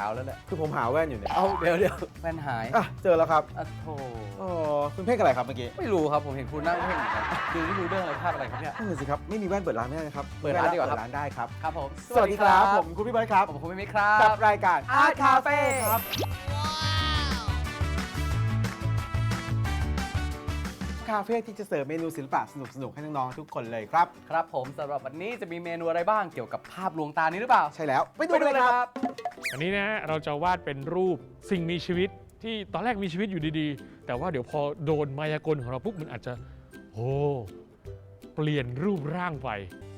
ช้าแล้วแหละ คือผมหาแว่นอยู่เนี่ยเอาเดี๋ยวเดี๋ยวแว่นหายอะเจอแล้วครับอะโธ่อ๋อคุณเพ่งอะไรครับเมื่อกี้ไม่รู้ครับผมเห็นคุณนั่งเพ่งเหมือนกันคือไม่รู้เรื่องอะไรภาพอะไรครับเนี่ยเออสิครับไม่มีแว่นเปิดร้านไม่ได้นะครับเปิดร้านดีกว่าครับ เปิดร้านได้ครับ ครับผมสวัสดีครับผมคุณพี่เบิร์ดครับผมคุณมิมิครักับบรายการ Art Cafe ครับ คาเฟ่ที่จะเสิร์ฟเมนูศิลปะสนุกๆให้น้องๆทุกคนเลยครับ ครับผมสำหรับวันนี้จะมีเมนูอะไรบ้างเกี่ยวกับภาพลวงตานี้หรือเปล่า ใช่แล้วไปดูกันเลยครับ อันนี้นะฮะเราจะวาดเป็นรูปสิ่งมีชีวิตที่ตอนแรกมีชีวิตอยู่ดีๆ แต่ว่าเดี๋ยวพอโดนมายากลของเราปุ๊บมันอาจจะโอ้เปลี่ยนรูปร่างไป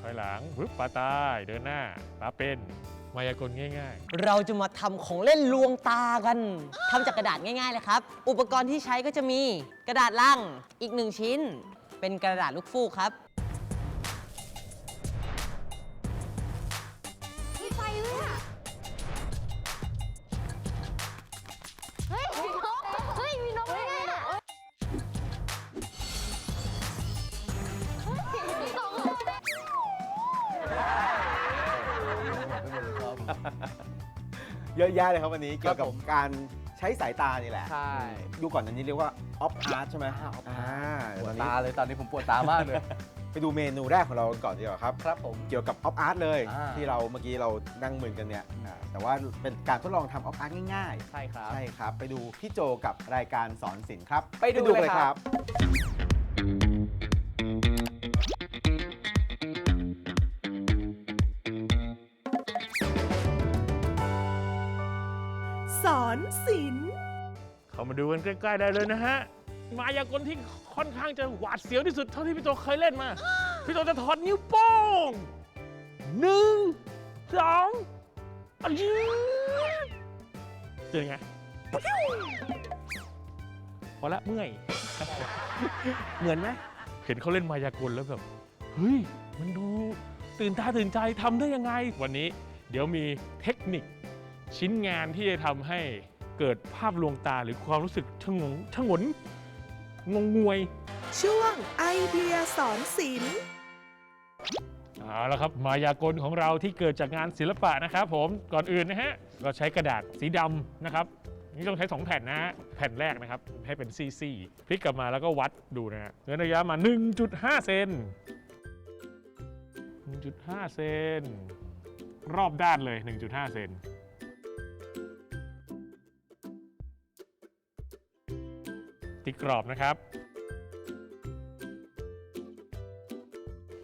ถอยหลังปึ๊บปาตายเดินหน้าปาเป็นมายากลง่ายเราจะมาทำของเล่นลวงตากันทำจากกระดาษง่ายๆเลยครับ อุปกรณ์ที่ใช้ก็จะมีกระดาษลังอีกหนึ่งชิ้น เป็นกระดาษลูกฟูกครับ เยอะแยะเลยครับวันนี้เกี่ยวกับผมการใช้สายตานี่แหละใช่ ดูก่อนอันนี้เรียกว่าออฟอาร์ตใช่ไหมอ่า off อ่าปวตอดนนี้ตาเลยตอนนี้ผมปวดตามากเลย ไปดูเมนูแรกของเรากันก่อนดีกว่าครับ ครับผม เกี่ยวกับออฟอาร์ตเลยอ่า ที่เราเมื่อกี้เรานั่งมือกันเนี่ยอ่าแต่ว่าเป็นการทดลองทำออฟอาร์ตง่ายใช่ครับๆใช่ครับ ไปดูพี่โจกับรายการสอนศิลป์ครับไปดูเลยครับส เข้ามาดูกันใกล้ๆได้เลยนะฮะ มายากลที่ค่อนข้างจะหวาดเสียวที่สุดเท่าที่พี่โจเคยเล่นมา พี่โจจะถอดนิ้วโป้งหนึ่งสองอันนี้เป็นไงพอละเมื่อย เหมือนไหมเห็นเขาเล่นมายากลแล้วแบบ เฮ้ย มันดูตื่นตาตื่นใจทำได้ยังไง วันนี้ เดี๋ยวมีเทคนิคชิ้นงานที่จะทำให้ เกิดภาพลวงตาหรือความรู้สึกชงงชงนงงงวย ช่วงไอเดียสอนศิลป์เอาละครับมายากลของเราที่เกิดจากงานศิลปะนะครับ ผมก่อนอื่นนะฮะเราใช้กระดาษสีดำนะครับนี่ต้องใช้ 2 แผ่นนะฮะแผ่นแรกนะครับ ให้เป็นซี่ๆพลิกกลับมาแล้วก็วัดดูนะฮะเนื้อระยะมา 1.5 เซน1.5 เซนรอบด้านเลย 1.5 เซน ติกรอบนะครับ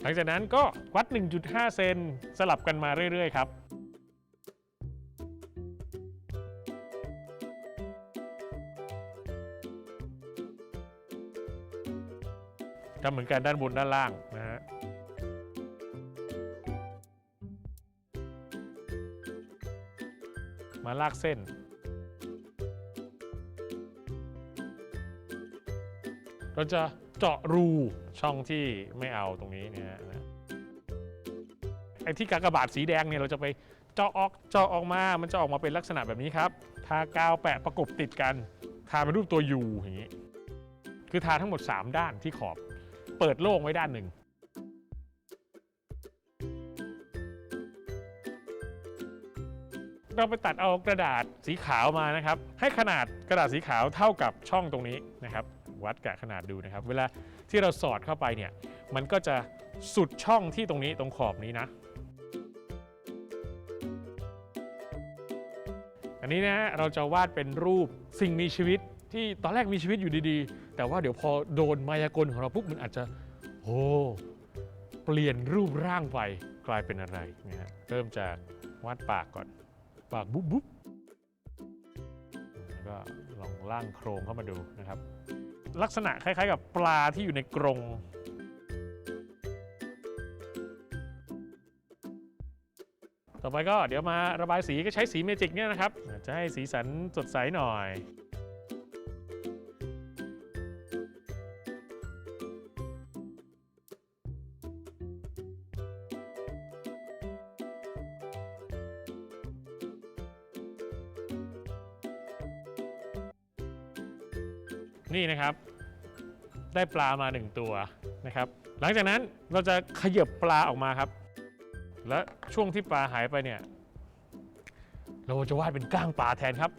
หลังจากนั้นก็วัด 1.5 เซนสลับกันมาเรื่อยๆ ครับทำเหมือนกันด้านบนด้านล่างนะฮะมาลากเส้น เราจะเจาะรูช่องที่ไม่เอาตรงนี้เนี่ยนะไอ้ที่กากบาทสีแดงเนี่ยเราจะไปเจาะออกเจาะออกมา มันจะออกมาเป็นลักษณะแบบนี้ครับ ทากาวแปะประกบติดกัน ทาเป็นรูปตัวยูอย่างนี้ คือทาทั้งหมด 3 ด้านที่ขอบ เปิดโล่งไว้ด้านหนึ่งเราไปตัดเอากระดาษสีขาวมานะครับ ให้ขนาดกระดาษสีขาวเท่ากับช่องตรงนี้นะครับ วัดกะขนาดดูนะครับ เวลาที่เราสอดเข้าไปเนี่ยมันก็จะสุดช่องที่ตรงนี้ตรงขอบนี้นะ อันนี้นะฮะเราจะวาดเป็นรูปสิ่งมีชีวิตที่ตอนแรกมีชีวิตอยู่ดีๆ แต่ว่าเดี๋ยวพอโดนมายากลของเราปุ๊บมันอาจจะโอ้เปลี่ยนรูปร่างไปกลายเป็นอะไรนะฮะเริ่มจากวาดปากก่อน ปากบุ๊บบุ๊บแล้วก็ลองล่างโครงเข้ามาดูนะครับ ลักษณะคล้ายๆ กับปลาที่อยู่ในกรงต่อไปก็เดี๋ยวมาระบายสีก็ใช้สีเมจิกเนี่ยนะครับ จะให้สีสันสดใสหน่อย นี่นะครับ ได้ปลามาหนึ่งตัวนะครับ หลังจากนั้นเราจะขยับปลาออกมาครับ และช่วงที่ปลาหายไปเนี่ยเราจะวาดเป็นก้างปลาแทนครับ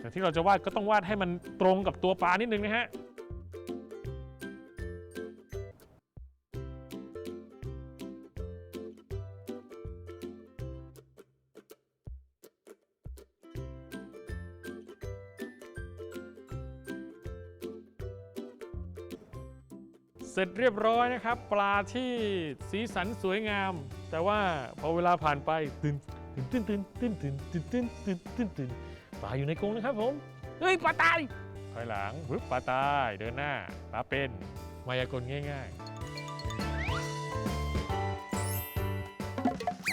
แต่ที่เราจะวาดก็ต้องวาดให้มันตรงกับตัวปลานิดนึงนะฮะ เสร็จเรียบร้อยนะครับ ปลาที่สีสันสวยงาม แต่ว่าพอเวลาผ่านไปตื่นตื่นตื่นตื่นตื่นตื่นตื่นตื่นตื่นตื่นตื่นปลาอยู่ในกรงนะครับผมเฮ้ยปลาตายถอยหลังปึ๊บปลาตายเดินหน้าปลาเป็นมายากลง่าย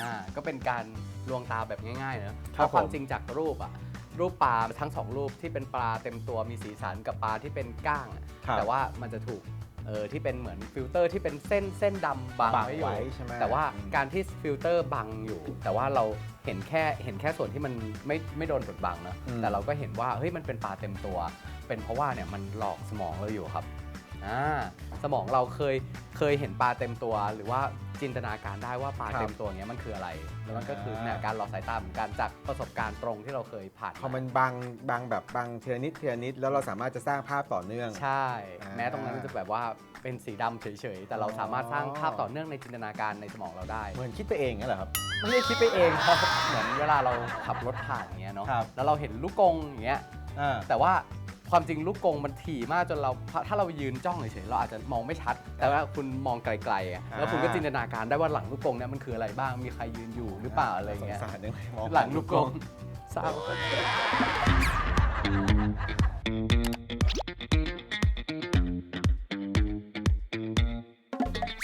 อ่าก็เป็นการลวงตาแบบง่ายๆเนอะเพครับราะความผม จริงจากรูปอะรูปปลาทั้งสองรูปที่เป็นปลาเต็มตัวมีสีสันกับปลาที่เป็นก้างอะครับ แต่ว่ามันจะถูก เออที่เป็นเหมือนฟิลเตอร์ที่เป็นเส้นเส้นดำบังบังไว้อยู่ไว้ใช่ไหมแต่ว่าอืม การที่ฟิลเตอร์บังอยู่ แต่ว่าเราเห็นแค่เห็นแค่ส่วนที่มันไม่ไม่โดนบดบังเนอะอืมแต่เราก็เห็นว่าเฮ้ยมันเป็นปลาเต็มตัว เป็นเพราะว่าเนี่ยมันหลอกสมองเราอยู่ครับ อ่าสมองเราเคยเคยเห็นปลาเต็มตัว หรือว่าจินตนาการได้ว่าปลาครับเต็มตัวเนี้ยมันคืออะไร แล้วมันก็คืออ่าเนี่ยการหลอกสายตาเหมือนกันจากประสบการณ์ตรงที่เราเคยผ่านพอมันบังบังแบบบังเทีละนิดเทีละนิดแล้วเราสามารถจะสร้างภาพต่อเนื่อง ใช่ อ่าแม้ตรงนั้นมันจะแบบว่าเป็นสีดำเฉยๆ แต่เราสามารถสร้างภาพต่อเนื่องในจินตนาการในสมองเราได้ เหมือนคิดไปเองนั่นแหละครับ ไม่ได้คิดไปเองครับ เหมือนเวลาเราขับรถผ่านอย่างเงี้ยเนาะครับ แล้วเราเห็นลูกกรงอย่างเงี้ย อ่า แต่ว่า ความจริงลูกกรงมันถี่มากจนเราถ้าเรายืนจ้องเฉยๆเราอาจจะมองไม่ชัด แต่ว่าคุณมองไกลๆอะแล้วคุณก็จินตนาการได้ว่าหลังลูกกรงเนี่ยมันคืออะไรบ้างมีใครยืนอยู่หรือเปล่าอะไรเงี้ยสงสารนึกมองหลังลูกกรงเศร้า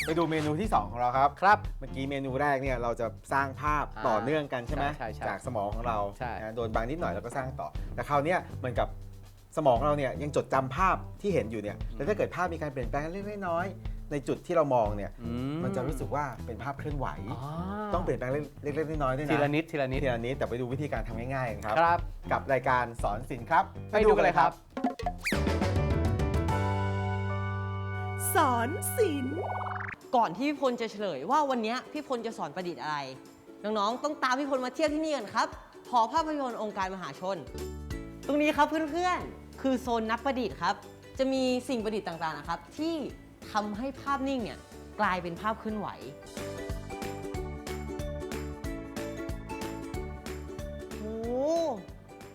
ไปดูเมนูที่ 2 ของเราครับ ครับ เมื่อกี้เมนูแรกเนี่ยเราจะสร้างภาพต่อเนื่องกันใช่ไหมใช่ใช่จากสมองของเราใช่ นะโดนบางนิดหน่อยเราก็สร้างต่อ แต่คราวเนี้ยเหมือนกับ สมองเราเนี่ยยังจดจำภาพที่เห็นอยู่เนี่ยแล้วถ้าเกิดภาพมีการเปลี่ยนแปลงเล็กๆน้อยๆในจุดที่เรามองเนี่ยอืมันจะรู้สึกว่าเป็นภาพเคลื่อนไหวอ๋อต้องเปลี่ยนแปลงเล็กๆน้อยๆด้วยนะทีละนิดทีละนิดทีละนิดแต่ไปดูวิธีการทำง่ายๆกันครับครับ กับรายการสอนศิลป์ครับไปดูกันเลยครับ สอนศิลป์ก่อนที่พี่พลจะเฉลยว่าวันเนี้ยพี่พลจะสอนประดิษฐ์อะไร น้องๆต้องตามพี่พลมาเที่ยวที่นี่กันครับหอภาพยนตร์องค์การมหาชน ตรงนี้ครับเพื่อนๆ คือโซนนักประดิษฐ์ครับ จะมีสิ่งประดิษฐ์ต่างๆนะครับ ที่ทำให้ภาพนิ่งเนี่ยกลายเป็นภาพเคลื่อนไหวโอ้โห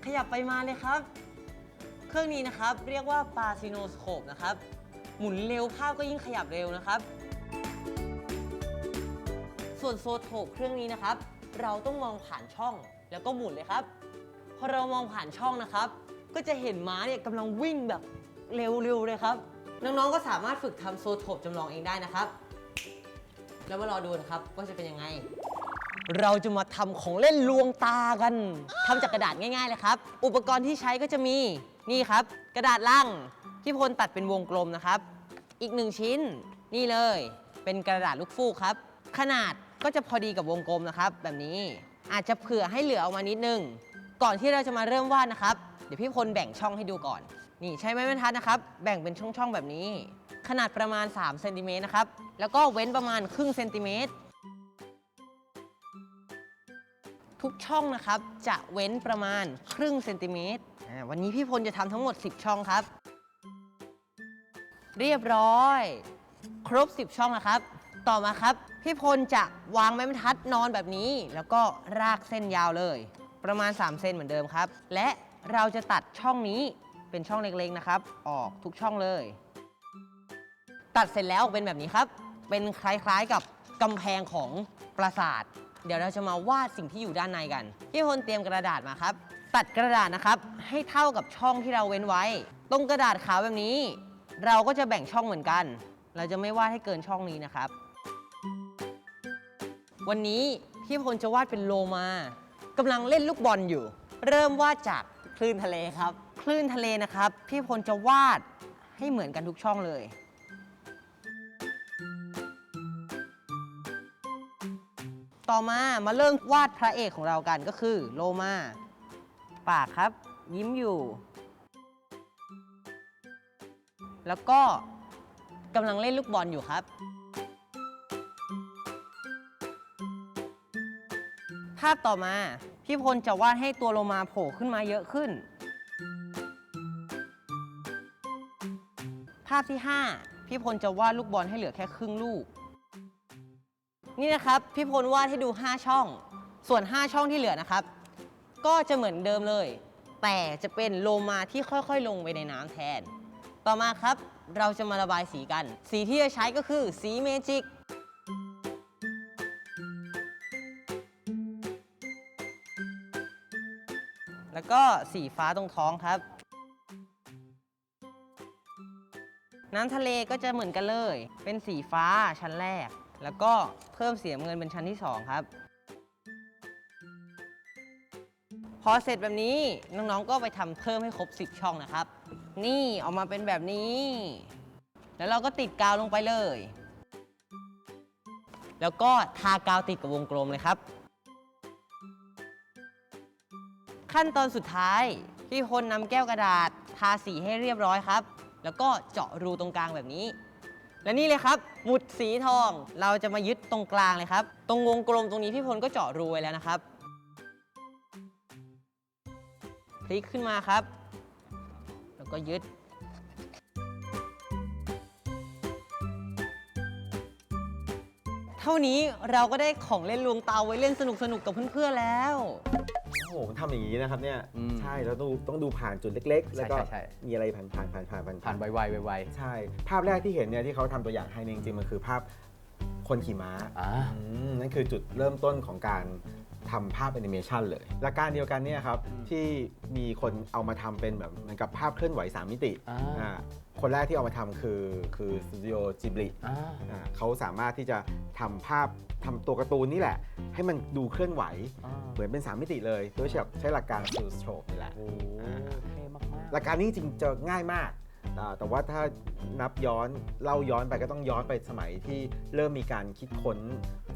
ขยับไปมาเลยครับ เครื่องนี้นะครับ เรียกว่าปาซิโนสโคปนะครับ หมุนเร็วภาพก็ยิ่งขยับเร็วนะครับ ส่วนโซโทปเครื่องนี้นะครับ เราต้องมองผ่านช่องแล้วก็หมุนเลยครับ อเรามองผ่านช่องนะครับ ก็จะเห็นม้าเนี่ยกำลังวิ่งแบบเร็วๆเลยครับ น้องๆก็สามารถฝึกทำโซโทปจำลองเองได้นะครับ แล้วมารอดูนะครับว่าจะเป็นยังไง เราจะมาทำของเล่นลวงตากันทำจากกระดาษง่ายๆเลยครับ อุปกรณ์ที่ใช้ก็จะมีนี่ครับ กระดาษลังที่พลตัดเป็นวงกลมนะครับ อีกหนึ่งชิ้น นี่เลย เป็นกระดาษลูกฟูกครับ ขนาดก็จะพอดีกับวงกลมนะครับ แบบนี้อาจจะเผื่อให้เหลือออกมานิดนึง ก่อนที่เราจะมาเริ่มวาดนะครับ เดี๋ยวพี่พลแบ่งช่องให้ดูก่อน นี่ใช้ไม้บรรทัดนะครับ แบ่งเป็นช่องๆแบบนี้ ขนาดประมาณ3เซนติเมตรนะครับ แล้วก็เว้นประมาณครึ่งเซนติเมตร ทุกช่องนะครับ จะเว้นประมาณครึ่งเซนติเมตร วันนี้พี่พลจะทำทั้งหมด 10 ช่องครับ เรียบร้อย ครบ 10 ช่องแล้วครับ ต่อมาครับ พี่พลจะวางไม้บรรทัดนอนแบบนี้ แล้วก็รากเส้นยาวเลย ประมาณ 3 เซนเหมือนเดิมครับ และเราจะตัดช่องนี้เป็นช่องเล็กๆนะครับ ออกทุกช่องเลย ตัดเสร็จแล้วเป็นแบบนี้ครับ เป็นคล้ายๆกับกำแพงของปราสาท เดี๋ยวเราจะมาวาดสิ่งที่อยู่ด้านในกัน พี่พลเตรียมกระดาษมาครับ ตัดกระดาษนะครับ ให้เท่ากับช่องที่เราเว้นไว้ ตรงกระดาษขาวแบบนี้ เราก็จะแบ่งช่องเหมือนกัน เราจะไม่วาดให้เกินช่องนี้นะครับ วันนี้พี่พลจะวาดเป็นโลมา กำลังเล่นลูกบอลอยู่ เริ่มวาดจากคลื่นทะเลครับ คลื่นทะเลนะครับ พี่พลจะวาดให้เหมือนกันทุกช่องเลย ต่อมามาเริ่มวาดพระเอกของเรากันก็คือโลมาปากครับ ยิ้มอยู่ แล้วก็กำลังเล่นลูกบอลอยู่ครับาพต่อมา พี่พลจะวาดให้ตัวโลมาโผล่ขึ้นมาเยอะขึ้น ภาพที่ 5 พี่พลจะวาดลูกบอลให้เหลือแค่ครึ่งลูก นี่นะครับ พี่พลวาดให้ดู 5 ช่อง ส่วน 5 ช่องที่เหลือนะครับ ก็จะเหมือนเดิมเลย แต่จะเป็นโลมาที่ค่อยๆ ลงไปในน้ำแทน ต่อมาครับเราจะมาระบายสีกัน สีที่จะใช้ก็คือสีเมจิก แล้วก็สีฟ้าตรงท้องครับ น้ำทะเลก็จะเหมือนกันเลย เป็นสีฟ้าชั้นแรก แล้วก็เพิ่มสีน้ำเงินเป็นชั้นที่ 2 ครับ พอเสร็จแบบนี้น้องๆก็ไปทำเพิ่มให้ครบ 10 ช่องนะครับ นี่ออกมาเป็นแบบนี้ แล้วเราก็ติดกาวลงไปเลย แล้วก็ทากาวติดกับวงกลมเลยครับ ขั้นตอนสุดท้าย พี่พลนำแก้วกระดาษทาสีให้เรียบร้อยครับ แล้วก็เจาะรูตรงกลางแบบนี้ และนี่เลยครับ หมุดสีทองเราจะมายึดตรงกลางเลยครับ ตรงวงกลมตรงนี้พี่พลก็เจาะรูไว้แล้วนะครับพลิกขึ้นมาครับ แล้วก็ยึด เท่านี้เราก็ได้ของเล่นลวงเตาไว้เล่นสนุกๆกับเพื่อนๆแล้ว โอ้โหทำอย่างนี้นะครับเนี่ยอืมใช่แล้วต้องต้องดูผ่านจุดเล็ก ๆ แล้วก็ใช่ใช่ มีอะไรผ่านผ่านผ่านผ่านผ่านผ่านไวๆไวใช่ ภาพแรกที่เห็นเนี่ยที่เขาทำตัวอย่างให้เนี่ยจริงๆมันคือภาพคนขี่ม้าๆอ่า อืมนั่นคือจุดเริ่มต้นของการ ทำภาพแอนิเมชันเลยหลักการเดียวกันเนี่ยครับอืมที่มีคนเอามาทำเป็นแบบเหมือนกับภาพเคลื่อนไหว 3 มิติอ่า อ่าคนแรกที่เอามาทำคือคือสตูดิโอจิบลิ อ่า อ่าเขาสามารถที่จะทำภาพทำตัวการ์ตูนนี่แหละ ให้มันดูเคลื่อนไหว อ่า เหมือนเป็น 3 มิติเลยโดยใช้ใช้หลักการ full stroke นี่แหละ โอ้เท่มากหลักการนี้จริงๆจะง่ายมากอ่าแต่ว่าถ้านับย้อนเล่าย้อนไปก็ต้องย้อนไปสมัยที่เริ่มมีการคิดค้น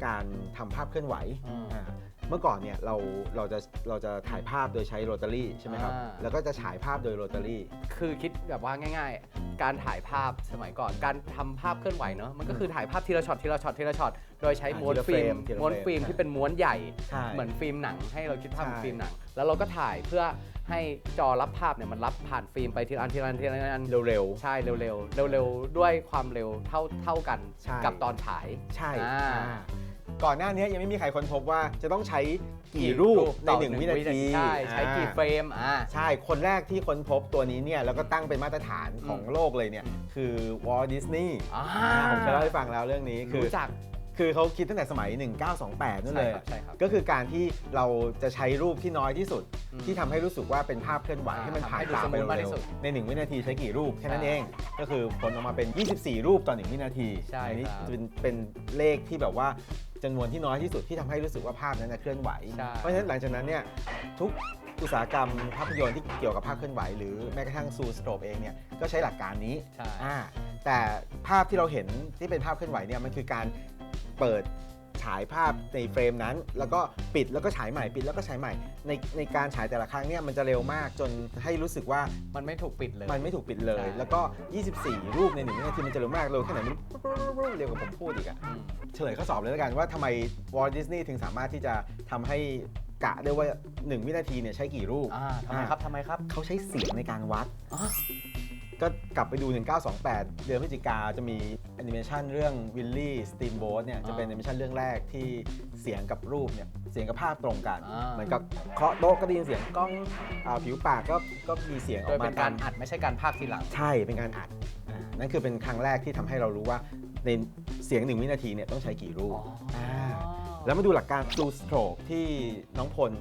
การทำภาพเคลื่อนไหวอืมอ่า เมื่อก่อนเนี่ยเราเราจะเราจะถ่ายภาพโดยใช้โรตารี่ใช่ไหมครับ อ่า แล้วก็จะฉายภาพโดยโรตารี่ๆคือคิดแบบว่าง่าย ๆ การถ่ายภาพสมัยก่อน การทำภาพเคลื่อนไหวเนอะมันก็คือถ่ายภาพทีละช็อตทีละช็อตทีละช็อต โดยใช้อ่าม้วนทีละฟิล์มเฟรมทีละม้วนเฟรมฟิล์มที่เป็นม้วนใหญ่ ใช่เหมือนฟิล์มหนัง ให้เราคิดภาพเหมือนใช่ ฟิล์มหนัง แล้วเราก็ถ่ายเพื่อให้จอรับภาพเนี่ยมันรับผ่านฟิล์มไปทีละอันทีละอันทีละอันเร็ว ใช่เร็วๆเร็วๆด้วยความเร็วเท่าเท่ากันใช่ กับตอนฉายๆใช่อ่า อ่า ก่อนหน้านี้ยังไม่มีใครค้นพบว่าจะต้องใช้กี่รูปในต่อหนึ่งวินาทีใช่ใช้กี่อ่าเฟรมอ่าใช่คนแรกที่ค้นพบตัวนี้เนี่ยแล้วก็ตั้งเป็นมาตรฐานของอืมโลกเลยเนี่ยคือวอลดิสนีย์อ่าผมเคยเล่าให้ฟังแล้วเรื่องนี้คือรู้จักคือเขาคิดตั้งแต่สมัย 1928 นั่นเลยใช่ครับใช่ครับก็คือการที่เราจะใช้รูปที่น้อยที่สุดอืมที่ทำให้รู้สึกว่าเป็นภาพเคลื่อนไหวอ่าให้มันผ่านทำให้ดูตาสมูไปทมากที่เร็วสุดๆใน 1 วินาทีใช้กี่รูปแค่นั้นใช่เอง ก็คือผลออกมาเป็น 24 รูปต่อ 1 วินาทีใช่อันี้ครับเป็นเป็นเลขที่แบบว่า จำนวนที่น้อยที่สุดที่ทำให้รู้สึกว่าภาพนั้นนะเคลื่อนไหวใช่เพราะฉะนั้นหลังจากนั้นเนี่ยทุกอุตสาหกรรมภาพยนตร์ที่เกี่ยวกับภาพเคลื่อนไหว หรือแม้กระทั่งซูสโตรปเองเนี่ยก็ใช้หลักการนี้ใช่อ่าแต่ภาพที่เราเห็นที่เป็นภาพเคลื่อนไหวเนี่ยมันคือการเปิด ฉายภาพในเฟรมนั้น แล้วก็ปิดแล้วก็ฉายใหม่ปิดแล้วก็ฉายใหม่ในในการฉายแต่ละครั้งเนี่ยมันจะเร็วมากจนให้รู้สึกว่ามันไม่ถูกปิดเลย มันไม่ถูกปิดเลยใช่แล้วก็ 24 รูปในหนึ่งวินาทีมันจะเร็วมากเร็วแค่ไหนไม่รู้เร็วกว่าผมพูดอีกอะอืมเฉลยข้อสอบเลยแล้วกันว่าทำไมวอลดิสนีย์ถึงสามารถที่จะทำให้กะได้ว่า 1 วินาทีเนี่ยใช้กี่รูปอ่าทำไมครับทำไมครับเขาใช้เสียงในการวัดอ๋อ ก็กลับไปดู 1928 เดือนพฤศจิกาจะมีแอนิเมชันเรื่องวิลลี่สตีมโบ๊ทเนี่ยจะเป็นแอนิเมชันเรื่องแรกที่เสียงกับรูปเนี่ยเสียงกับภาพตรงกันอ่า เหมือนกับเคาะโต๊ะก็ได้ยินเสียงกล้องอาผิวปากก็ก็มีเสียงอโดอยกเป็มานการตามอัดไม่ใช่การพากย์ทีหลัง ใช่เป็นการอัดอ่านั่นคือเป็นครั้งแรกที่ทำให้เรารู้ว่าในเสียงหนึ่งวินาทีเนี่ยต้องใช้กี่รูปอ๋ออ่าแล้วมาดูหลักการ Blue Stroke ที่น้องพล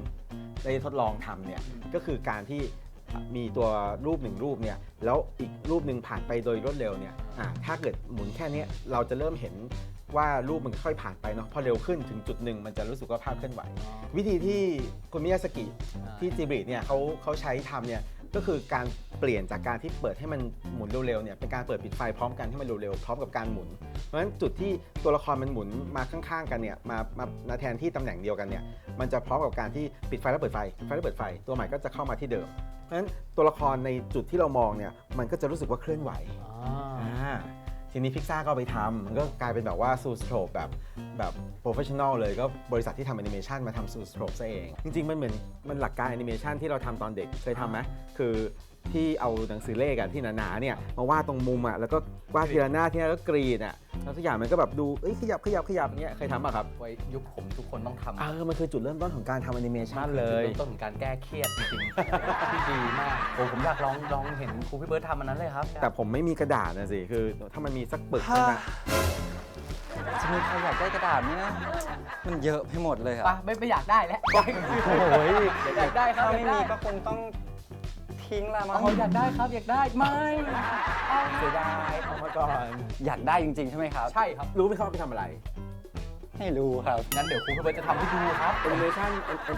ได้ทดลองทำเนี่ยก็คือการที่ มีตัวรูปหนึ่งรูปเนี่ยแล้วอีกรูปหนึ่งผ่านไปโดยรวดเร็วเนี่ยอ่าถ้าเกิดหมุนแค่นี้เราจะเริ่มเห็นว่ารูปมันค่อยผ่านไปเนาะพอเร็วขึ้นถึงจุดหนึ่งมันจะรู้สึกว่าภาพเคลื่อนไหว วิธีที่คุณมิยาสกิที่จิบริเนี่ยเขาเขาใช้ทำเนี่ยก็คือการเปลี่ยนจากการที่เปิดให้มันหมุนเร็วๆเนี่ยเป็นการเปิดปิดไฟพร้อมกันให้มันเร็วๆพร้อมกับการหมุน เพราะฉะนั้นจุดที่ตัวละครมันหมุนมาข้างๆกันเนี่ยมามามาแทนที่ตำแหน่งเดียวกันเนี่ยมันจะพร้อมกับการที่ปิดไฟแล้วเปิดไฟปิดไฟแล้วเปิดไฟ ตัวใหม่ก็จะเข้ามาที่เดิม เพราะฉะนั้นตัวละครในจุดที่เรามองเนี่ยมันก็จะรู้สึกว่าเคลื่อนไหวอ๋ออ่าทีนี้พิกซ่าก็เอาไปทำมันก็กลายเป็นแบบว่าซูสโตรแบบแบบโปรเฟชชั่นอลเลยก็บริษัทที่ทำแอนิเมชันมาทำซูสโตรกซะเอง จริง ๆ มันเหมือนมันหลักการแอนิเมชันที่เราทำตอนเด็กเคยทำไหมคือ ที่เอาหนังสือเลขอะที่หนาๆเนี่ยมาวาดตรงมุมอะแล้วก็วาดทีละหน้าทีละหน้าแล้วกรีดอะแล้วทุกอย่างมันก็แบบดูเอ้ยขยับขยับขยับอย่างเงี้ยเคยทำป่ะครับไว้ยุคผมทุกคนต้องทำเออมันคือจุดเริ่มต้นของการทำแอนิเมชันเลย จุดริ่มต้นของการแก้เครียดจริงๆ ที่ดีมากโอ้ผมอยากลองลองเห็นครูพี่เบิร์ดทำอันนั้นเลยครับแต่ผมไม่มีกระดาษนะสิคือถ้ามันมีสักปึกนึงอะจะมีใครอยากได้กระดาษไหมนะมันเยอะไปหมดเลยคปะรับไม่ไม่อยากได้แล้วโอ้ยอยากได้ครับถ้าอยาไม่กได้มีก็คงต้อง ทิ้งละมั้งอ๋ออยากได้ครับอยากได้ไม่เอาเสียดายเอามาก่อน อยากได้จริงๆ ใช่ไหมครับ ใช่ครับ รู้ไหมเขาเอาไปทำอะไรไม่รู้ครับ งั้นเดี๋ยวครูพี่เบิร์ดจะทำให้ดูครับ แอนิเมชัน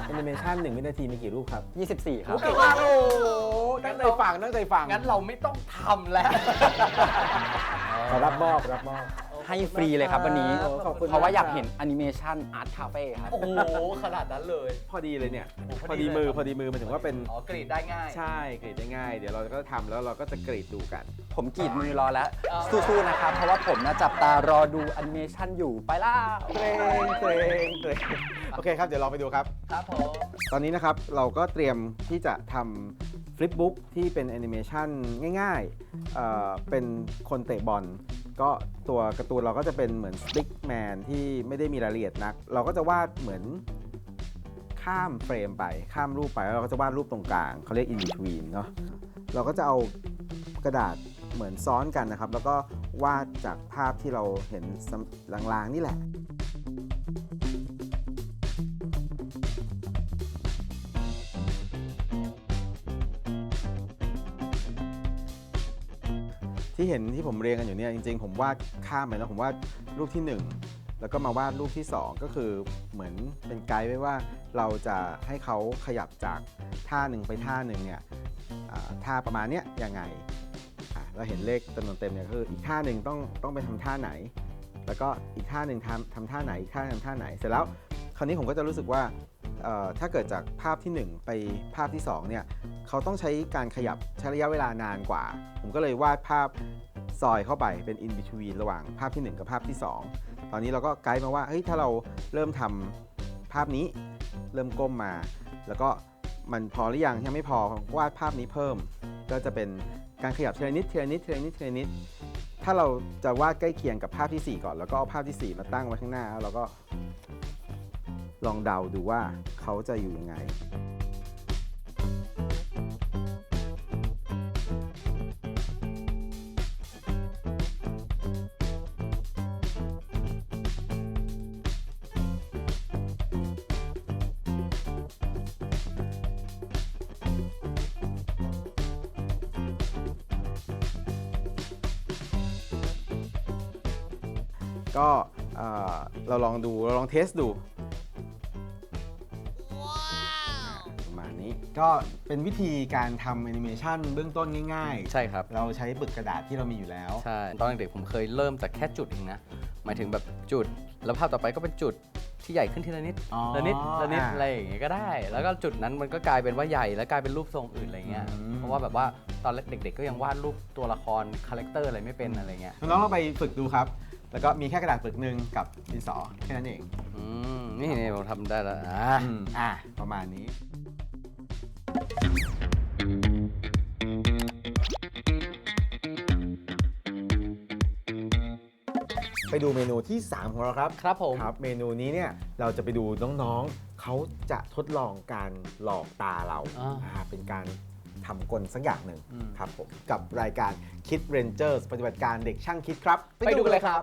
แอนิเมชันหนึ่งวินาทีมีกี่รูปครับ 24 ครับ โอ้โหตั้งใจฟังตั้งใจฟังงั้นเราไม่ต้องทำแล้ว ขอรับมอบรับมอบ ให้ฟรีเลยครับวันนี้ โอ้ขอบคุณเพราะว่าากอยากครับเห็นแอนิเมชันอาร์ตคาเฟ่ครับ โอ้โหขนาดนั้นเลย พอดีเลยเนี่ย โอ้พพออดีดีเลยมือครับพอดีมือหมันถึงว่าเป็นอ๋อกรีดได้ง่าย ใช่กรีดได้ง่าย เดี๋ยวเราก็ทำแล้วเราก็จะกรีดดูกัน ผมกรีดมือรอแล้วเอาสู้ๆนะครับ เพราะว่าผมนะจับตารอดูแอนิเมชันอยู่ไปล่า เกรงเกรงเกรงโอเคครับ เดี๋ยวเราไปดูครับ ครับผม ตอนนี้นะครับ เราก็เตรียมที่จะทำฟลิปบุ๊กที่เป็นแอนิเมชันง่ายๆเอ่อเป็นคนเตะบอล ก็ตัวการ์ตูนเราก็จะเป็นเหมือนสติ๊กแมนที่ไม่ได้มีรายละเอียดนัก เราก็จะวาดเหมือนข้ามเฟรมไปข้ามรูปไปแล้วเราก็จะวาดรูปตรงกลางเขาเรียก in between เนาะเราก็จะเอากระดาษเหมือนซ้อนกันนะครับ แล้วก็วาดจากภาพที่เราเห็นลางๆนี่แหละ เห็นที่ผมเรียงกันอยู่เนี่ยจริงๆ ผมวาดข้ามไปแล้วผมวาดรูปที่ 1 แล้วก็มาวาดรูปที่ 2 ก็คือเหมือนเป็นไกด์ไว้ว่าเราจะให้เขาขยับจากท่าหนึ่งไปท่าหนึ่งเนี่ยท่าประมาณเนี้ยยังไงเราเห็นเลขจำนวนเต็มเนี่ยคืออีกท่าหนึ่งต้องต้องไปทำท่าไหน แล้วก็อีกท่าหนึ่งทำทำท่าไหนอีกท่าทำท่าไหน เสร็จแล้วคราวนี้ผมก็จะรู้สึกว่า ถ้าเกิดจากภาพทีหนึ่1 ไปภาพที่2เนี่ยเขาต้องใช้การขยับใช้ระยะเวลานานกว่า ผมก็เลยวาดภาพซอยเข้าไปเป็น in between ระหว่างภาพที่ 1 กับภาพที่ 2 ตอนนี้เราก็ไกด์มาว่าเฮ้ยถ้าเราเริ่มทำภาพนี้เริ่มก้มมา แล้วก็มันพอหรือยังยังไม่พอวาดภาพนี้เพิ่ม ก็จะเป็นการขยับเทีละนิดเทีละนิดเทีละนิดเทีละนิดถ้าเราจะวาดใกล้เคียงกับภาพทีสี่4 ก่อน แล้วก็เอาภาพทีสี่ 4 มาตั้งไว้ข้างหน้าแล้วเราก็ ลองเดาดูว่าเขาจะอยู่ยังไง ก็เราลองดู เราลองเทสดู ก็เป็นวิธีการทำแอนิเมชันเบื้องต้นง่ายใช่ครับๆเราใช้ปึกกระดาษที่เรามีอยู่แล้ว ใช่ตอนเด็กๆผมเคยเริ่มจากแค่จุดเองนะ หมายถึงแบบจุด แล้วภาพต่อไปก็เป็นจุดที่ใหญ่ขึ้นทีละนิดอ๋อละนิดละนิดอ่าอะไรอย่างเงี้ยก็ได้ แล้วก็จุดนั้นมันก็กลายเป็นว่าใหญ่แล้วกลายเป็นรูปทรงอื่นอะไรเงี้ยอืม เพราะว่าแบบว่าตอนเด็กๆก็ยังวาดรูปตัวละครคาแรคเตอร์อะไรไม่เป็นอะไรเงี้ยน้องๆเราไปฝึกดูครับ แล้วก็มีแค่กระดาษปึกหนึ่งกับดินสอแค่นั้นเองอืมนี่นี่ผมทำได้แล้วอ่าอืมอะประมาณนี้ ไปดูเมนูที่ 3 ของเราครับครับผม ครับ เมนูนี้เนี่ยเราจะไปดูน้องๆ เขาจะทดลองการหลอกตาเราอ่า อ่าเป็นการทำกลสักอย่างหนึ่งอืมครับผมกับรายการคิดเรนเจอร์ปฏิบัติการเด็กช่างคิดครับ ไปดูกันเลยครับ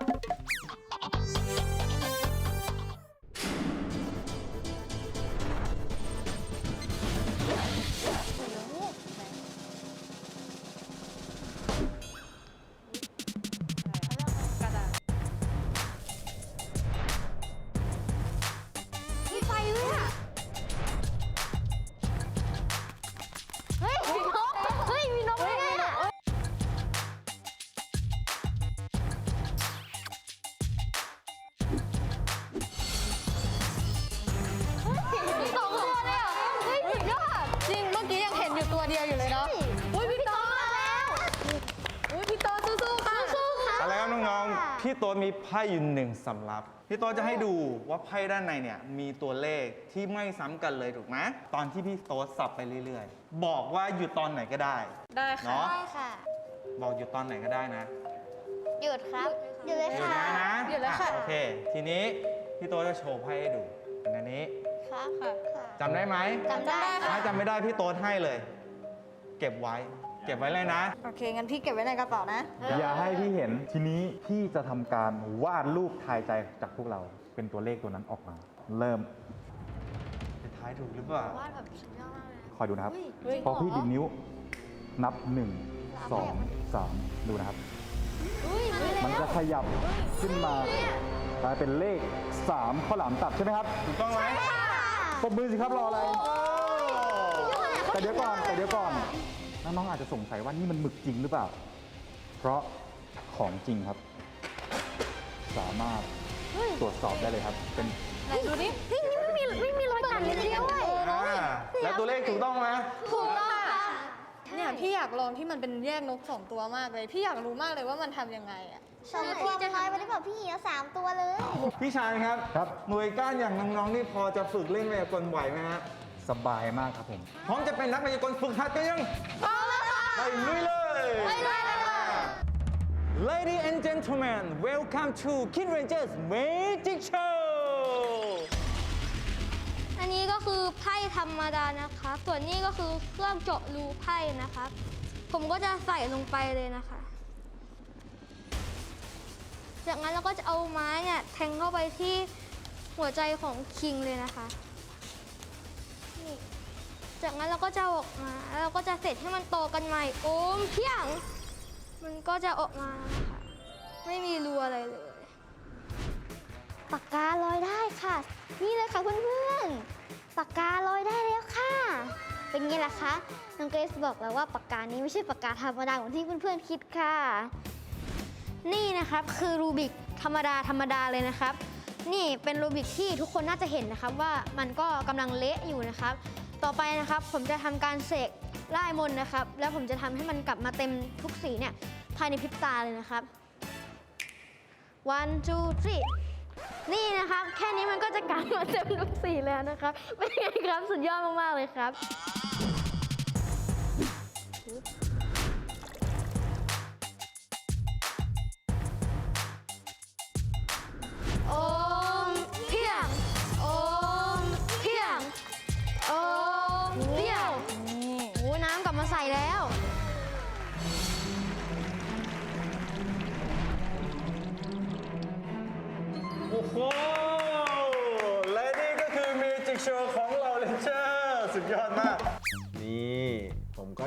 เห็นอยู่ตัวเดียวอยู่เลยเนาะอุ้ยพี่โตมาแล้วอุ้ยพี่โตสู้ๆค่ะสู้ๆค่ะอะไรครับน้น้องๆ พี่โต๊ดมีไพ่อยู่หนึ่งสำรับ พี่โต๊ดจะให้ดูว่าไพ่ด้านในเนี่ยมีตัวเลขที่ไม่ซ้ำกันเลยถูกไหมตอนที่พี่โต๊ดสับไปเรื่อยๆ บอกว่าหยุดตอนไหนก็ได้ ได้ค่ะ เนาะ ได้ค่ะ บอกหยุดตอนไหนก็ได้นะหยุดครับหยุดเลยหยุดค่ะได้นะหยุดแล้วค่ะ อ่โอเค ทีนี้พี่โต๊ดจะโชว์ไพ่ให้ดูเป็นอันนี้ครับค่ะจำได้ไหมจำได้ค่ะ ถ้าจำไม่ได้พี่โต๊ดให้เลย เก็บไว้ เก็บไว้เลยนะ โอเค งั้นพี่เก็บไว้ในกระเป๋านะ อย่าให้พี่เห็นทีนี้พี่จะทำการวาดรูปทายใจจากพวกเราเป็นตัวเลขตัวนั้นออกมา เริ่มจะท้ายถูกหรือเปล่า วาดแบบสุดยอดมากเลยนะ คอยดูนะครับ เฮ้ย พอพี่ดิดนิ้วนับ 1 2 3 ดูนะครับ อุ้ยมาแล้วมันจะขยับขึ้นมากลายเป็นเลข 3 ข้าวหลามตัดใช่ไหมครับ ถูกต้องไหมปรบมือสิครับรออะไร แต่เดี๋ยวก่อนแต่เดี๋ยวก่อนน้องๆอาจจะสงสัยว่านี่มันหมึกจริงหรือเปล่า เพราะของจริงครับ สามารถตรวจสอบได้เลยครับ เป็น ไหนดูดิเฮ้ยนี่ไม่มีไม่มีรอยตัดเลยด้วยอ่าแล้วตัวเลขถูกต้องไหมถูกต้องค่ะเนี่ยพี่อยากลองที่มันเป็นแยกนกสองตัวมากเลย พี่อยากรู้มากเลยว่ามันทำยังไงอะสองตัวจะน้อยไปหรือเปล่าพี่เอาสามตัวเลย พี่ชายครับ ครับ หน่วยก้านอย่างน้องๆนี่พอจะฝึกเล่นมายากลไหวไหมฮะ สบายมากครับผม พร้อมจะเป็นนักมายากลฝึกหัดกันยัง พร้อมแล้วค่ะ ไปลุยเลย ไปเลยไปเลย Ladies and gentlemen welcome to Kid Rangers Magic Show อันนี้ก็คือไพ่ธรรมดานะคะส่วนนี้ก็คือเครื่องเจาะรูไพ่นะคะ ผมก็จะใส่ลงไปเลยนะคะ จากนั้นเราก็จะเอาไม้เนี่ยแทงเข้าไปที่หัวใจของคิงเลยนะคะนี่ จากนั้นเราก็จะออกมาแล้วเราก็จะเสร็จให้มันโตกันใหม่โอ้มเพียง มันก็จะออกมานะคะไม่มีรูอะไรเลย ปากกาลอยได้ค่ะ นี่เลยค่ะเพื่อนๆปากกาลอยได้แล้วค่ะ เป็นไงล่ะคะน้องเกรซบอกแล้วว่าปากกานี้ไม่ใช่ปากกาธรรมดาของที่เพื่อนๆคิดค่ะ นี่นะครับคือรูบิกธรรมดาธรรมดาเลยนะครับ นี่เป็นรูบิกที่ทุกคนน่าจะเห็นนะครับว่ามันก็กำลังเละอยู่นะครับ ต่อไปนะครับผมจะทำการเสกไล่มนนะครับ แล้วผมจะทำให้มันกลับมาเต็มทุกสีเนี่ยภายในพริบตาเลยนะครับ one two three นี่นะครับ แค่นี้มันก็จะกลับมาเต็มทุกสีแล้วนะครับเป็นไงครับสุดยอดมากๆเลยครับ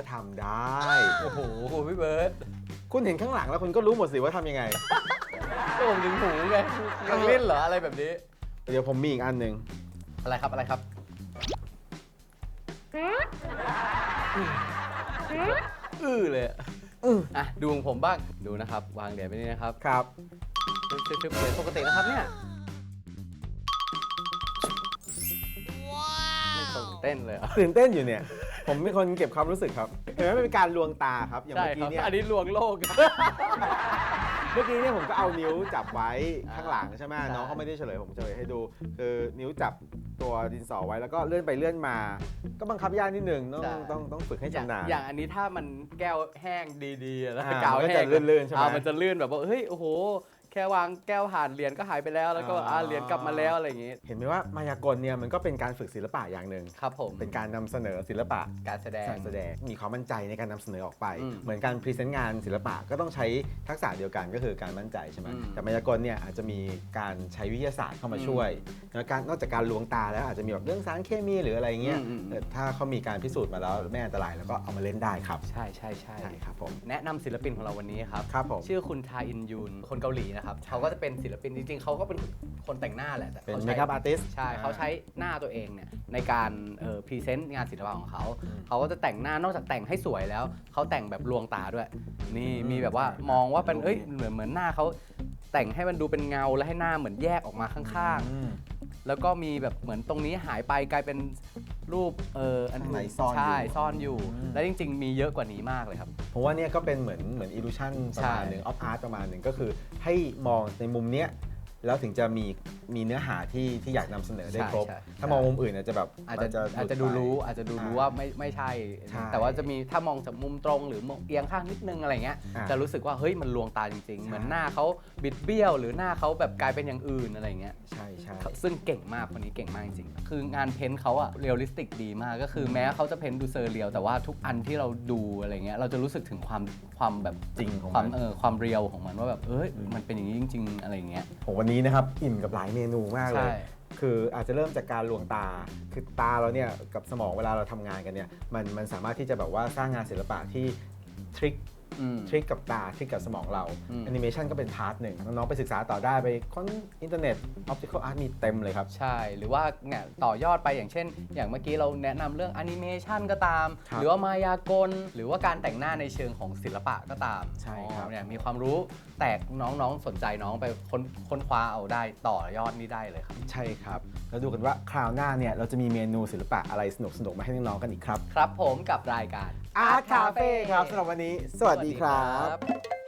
ก็ทำได้ โอ้โหคุณพี่เบิร์ตคุณเห็นข้างหลังแล้วคุณก็รู้หมดสิว่าทำยังไง ก็ผมถึงหูไงยังเล่นเหรออะไรแบบนี้ เดี๋ยวผมมีอีกอันหนึ่งอะไรครับอะไรครับ อื้อเลยอะอะดูของผมบ้างดูนะครับ วางเหรียญไปนี่นะครับครับชึบชึบชึบเหรียญปกตินะครับเนี่ยไม่ตื่นเต้นเลยอะตื่นเต้นอยู่เนี่ย ผมเป็นคนเก็บความรู้สึกครับเห็นไหมมันเป็นการลวงตาครับอย่างใช่เมื่อคกี้รับเนี่ย อันนี้ลวงโลก เมื่อกี้เนี่ยผมก็เอานิ้วจับไว้อ่าข้างหลังใช่ไหมใช่ น้องเขาไม่ได้เฉลยผมเฉลยให้ดู คือนิ้วจับตัวดินสอไว้แล้วก็เลื่อนไปเลื่อนมา ก็บังคับยากนิดนึงต้องใช่ต้องต้องฝึกให้อย่างชำนาญ อย่างอันนี้ถ้ามันแก้วแห้งดีๆแล้วอ่ากาวมันก็แห้จะงลื่นๆใช่ไหม อ่ามันจะลื่นแบบว่าเฮ้ยโอ้โห แค่วางแก้วผ่านเหรียญก็หายไปแล้ว แล้วก็อ่าอ่าเหรียญกลับมาแล้วอะไรอย่างงี้ เห็นไหมว่ามายากลเนี่ยมันก็เป็นการฝึกศิลปะอย่างหนึ่งครับผม เป็นการนำเสนอศิลปะ การแสดง การแสดงมีความมั่นใจในการนำเสนอออกไป อืมเหมือนการพรีเซนต์งานศิลปะก็ต้องใช้ทักษะเดียวกันก็คือการมั่นใจใช่ไหมอืมแต่มายากลเนี่ยอาจจะมีการใช้วิทยาศาสตร์เข้ามาช่วยแล้วการนอกจากการลวงตาแล้วอาจจะมีแบบเรื่องสารเคมีหรืออะไรเงี้ยอืมอืมเออถ้าเขามีการพิสูจน์มาแล้วไม่อันตรายแล้วก็เอามาเล่นได้ครับใช่ใช่ใช่ใช่ครับผมแนะนำศิลปินของเราวันนี้ครับ ครับผม ชื่อคุณทาอินยูนคนเกาหลีนะครับเขาก็จะเป็นศิลปินจริงๆเขาก็เป็นคนแต่งหน้าแหละแต่เป็นขาเมใช้คอัพอาร์ติส ใช่เขาใช้หน้าตัวเองเนี่ยในการพรีเซนต์งานศิลปะของเขาเขาก็จะแต่งหน้านอกจากแต่งให้สวยแล้วเขาแต่งแบบลวงตาด้วย นี่มีแบบว่ามองว่าเป็นเอ้ยเหมือนเหมือนหน้าเขาแต่งให้มันดูเป็นเงาและให้หน้าเหมือนแยกออกมาข้างๆ แล้วก็มีแบบเหมือนตรงนี้หายไปกลายเป็นรูปเอออันข้างในซ่อนอยู่ ใช่ซ่อนอยู่อืมและจริง ๆ มีเยอะกว่านี้มากเลยครับ ผมว่าเนี่ยก็เป็นเหมือนเหมือนอิลูชันประมาณใช่หนึ่งออฟอาร์ตประมาณหนึ่งก็คือให้มองในมุมเนี้ย แล้วถึงจะมีมีเนื้อหาที่ที่อยากนำเสนอได้ครบใช่ใช่ ถ้ามองมุมอื่นเนี่ยจะแบบอาจจะมันหลุอาจจะดูไป รู้อาจจะดูรู้อ่าว่าไม่ไม่ใช่ ใช่แต่ว่าจะมีถ้ามองจากมุมตรงหรือมองเอียงข้างนิดนึงอะไรเงี้ยอ่าจะรู้สึกว่าเฮ้ยมันลวงตาจริงๆใช่เหมือนหน้าเขาบิดเบี้ยว หรือหน้าเขาแบบกลายเป็นอย่างอื่นอะไรเงี้ย ใช่ใช่ ซึ่งเก่งมากคนนี้เก่งมากจริงๆ คืองานเพ้นท์เขาอะเรียลลิสติกดีมาก ก็คือแม้เขาจะเพ้นท์ดูเซอร์เรียลแต่ว่าทุกอันที่เราดูอะไรเงี้ยเราจะรู้สึกถึงความความแบบจริงของความมันเออความเรียลของมันว่าแบบเอ้ยมันเป็นอย่างนี้จริง ๆ อะไรเงี้ย ผมวันนี้นะครับอิ่มกับหลายเมนูมากเลย ใช่ คืออาจจะเริ่มจากการลวงตา คือตาเราเนี่ยกับสมองเวลาเราทำงานกันเนี่ยมันมันสามารถที่จะแบบว่าสร้างงานศิลปะที่ทริคอืม ทริคกับตาทริคกับสมองเราอืมแอนิเมชันก็เป็นพาร์ทหนึ่งน้องๆไปศึกษาต่อได้ไปค้นอินเทอร์เน็ตออปติคอลอาร์ตมีเต็มเลยครับ ใช่ หรือว่าเนี่ยต่อยอดไปอย่างเช่น อย่างเมื่อกี้เราแนะนำเรื่องแอนิเมชันก็ตามครับหรือว่ามายากล หรือว่าการแต่งหน้าในเชิงของศิลปะก็ตาม ใช่ครับอ๋อเนี่ยมีความรู้แตกน้องๆสนใจน้องไปค้นค้นคว้าเอาได้ต่อยอดนี่ได้เลยครับ ใช่ครับแล้วดูกันว่าคราวหน้าเนี่ยเราจะมีเมนูศิลปะอะไรสนุกๆมาให้น้องๆกันอีกครับ ครับผมกับรายการ Art Cafe ครับสำหรับวันนี้ สวัสดีครับสวัสดีครับ